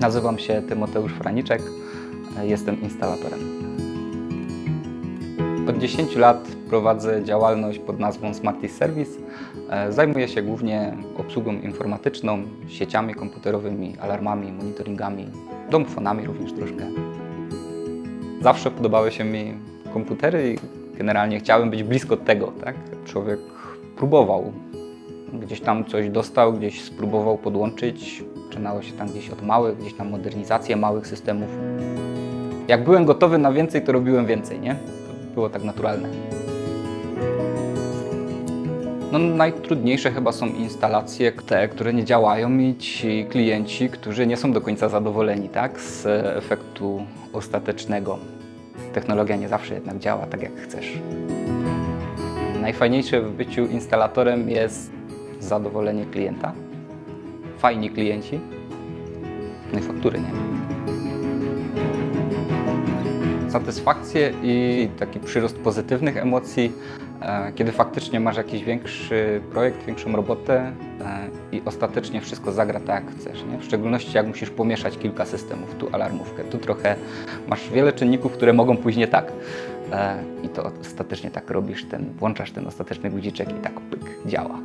Nazywam się Tymoteusz Franiczek, e, jestem instalatorem. Od 10 lat prowadzę działalność pod nazwą Smartis Service. E, Zajmuję się głównie obsługą informatyczną, sieciami komputerowymi, alarmami, monitoringami, domfonami również troszkę. Zawsze podobały się mi komputery i generalnie chciałem być blisko tego, tak? Człowiek próbował. Gdzieś tam coś dostał, gdzieś spróbował podłączyć. Zaczynało się tam gdzieś od małych, gdzieś tam modernizację małych systemów. Jak byłem gotowy na więcej, to robiłem więcej, nie? To było tak naturalne. No, najtrudniejsze chyba są instalacje te, które nie działają i ci klienci, którzy nie są do końca zadowoleni tak, z efektu ostatecznego. Technologia nie zawsze jednak działa tak, jak chcesz. Najfajniejsze w byciu instalatorem jest zadowolenie klienta, fajni klienci, no i faktury, nie? Satysfakcję i taki przyrost pozytywnych emocji, e, kiedy faktycznie masz jakiś większy projekt, większą robotę e, i ostatecznie wszystko zagra tak, jak chcesz. Nie? W szczególności jak musisz pomieszać kilka systemów, tu alarmówkę, tu trochę masz wiele czynników, które mogą pójść nie tak. E, I to ostatecznie tak robisz, ten, włączasz ten ostateczny guziczek i tak pyk, działa.